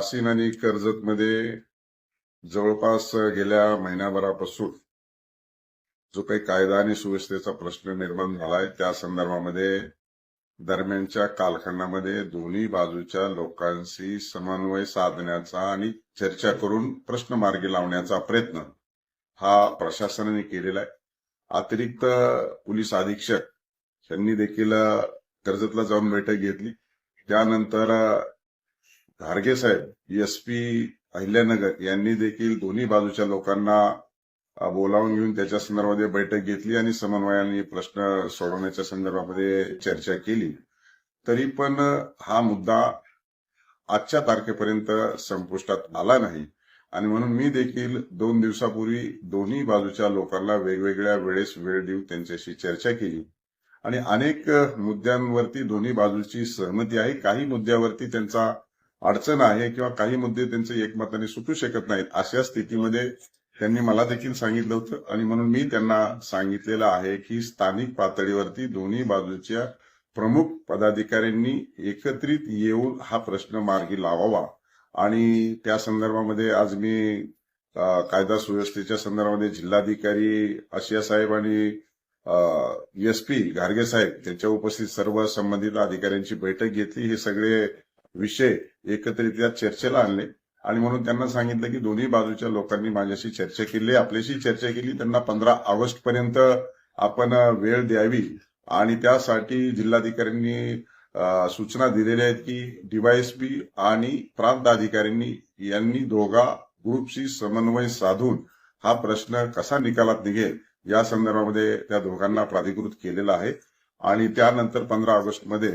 पासीन आणि कर्जतमध्ये जवळपास गेल्या महिन्याभरापासून जो काही कायदा आणि सुव्यवस्थेचा प्रश्न निर्माण झालाय त्या संदर्भामध्ये दरम्यानच्या कालखंडामध्ये दोन्ही बाजूच्या लोकांशी समन्वय साधण्याचा आणि चर्चा करून प्रश्न मार्गी लावण्याचा प्रयत्न हा प्रशासनाने केलेला आहे. अतिरिक्त पोलीस अधीक्षक यांनी देखील कर्जतला जाऊन बैठक घेतली. त्यानंतर घारगे साहेब एस पी अहिल्यानगर यांनी देखील दोन्ही बाजूच्या लोकांना बोलावून घेऊन त्याच्या संदर्भामध्ये बैठक घेतली आणि समन्वयाने प्रश्न सोडवण्याच्या संदर्भामध्ये चर्चा केली. तरी पण हा मुद्दा आजच्या तारखेपर्यंत संपुष्टात आला नाही. आणि म्हणून मी देखील दोन दिवसापूर्वी दोन्ही बाजूच्या लोकांना वेगवेगळ्या वेळेस वेळ देऊन त्यांच्याशी चर्चा केली. आणि अनेक मुद्द्यांवरती दोन्ही बाजूची सहमती आहे. काही मुद्द्यावरती त्यांचा अडचण आहे किंवा काही मुद्दे त्यांचे एकमताने सुटू शकत नाहीत अशा स्थितीमध्ये त्यांनी मला देखील सांगितलं होतं. आणि म्हणून मी त्यांना सांगितलेलं आहे की स्थानिक पातळीवरती दोन्ही बाजूच्या प्रमुख पदाधिकाऱ्यांनी एकत्रित येऊन हा प्रश्न मार्गी लावावा. आणि त्या संदर्भामध्ये आज मी कायदा सुव्यवस्थेच्या संदर्भामध्ये जिल्हाधिकारी आशिया साहेब आणि एस पी घारगे साहेब त्यांच्या उपस्थित सर्व संबंधित अधिकाऱ्यांची बैठक घेतली. हे सगळे विषय एकत्रित चर्चेला आणले. आणि म्हणून त्यांना सांगितलं की दोन्ही बाजूच्या लोकांनी माझ्याशी चर्चा केली. आपल्याशी चर्चा केली. त्यांना पंधरा ऑगस्ट पर्यंत आपण वेळ द्यावी. आणि त्यासाठी जिल्हाधिकाऱ्यांनी सूचना दिलेल्या आहेत की डीवायएसपी आणि प्रांत अधिकाऱ्यांनी यांनी दोघा ग्रुपशी समन्वय साधून हा प्रश्न कसा निकालात निघेल या संदर्भामध्ये त्या दोघांना प्राधिकृत केलेला आहे. आणि त्यानंतर पंधरा ऑगस्टमध्ये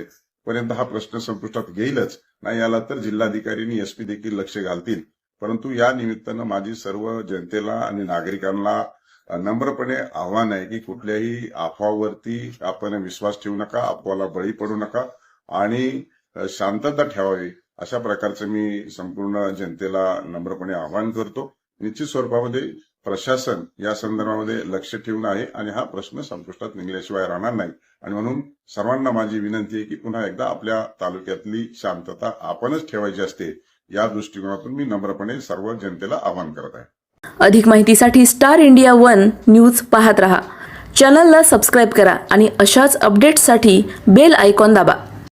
पर्यंत हा प्रश्न संपुष्टात येईलच. नाही आला तर जिल्हाधिकारी आणि एसपी देखील लक्ष घालतील. परंतु या निमित्तानं माझी सर्व जनतेला आणि नागरिकांना नम्रपणे आव्हान आहे की कुठल्याही अफवावरती आपण विश्वास ठेवू नका अफवाला बळी पडू नका आणि शांतता ठेवावी. अशा प्रकारचं मी संपूर्ण जनतेला नम्रपणे आवाहन करतो. निश्चित स्वरूपामध्ये प्रशासन या संदर्भामध्ये लक्ष ठेवून आहे आणि हा प्रश्न संपुष्टात निघल्याशिवाय राहणार नाही. आणि म्हणून सर्वांना माझी विनंती आहे की पुन्हा एकदा आपल्या तालुक्यातली शांतता आपणच ठेवायची असते या दृष्टिकोनातून मी नम्रपणे सर्व जनतेला आवाहन करत आहे. अधिक माहितीसाठी स्टार इंडिया वन न्यूज पाहत रहा. चॅनलला सबस्क्राईब करा आणि अशाच अपडेट्ससाठी बेल आयकॉन दाबा.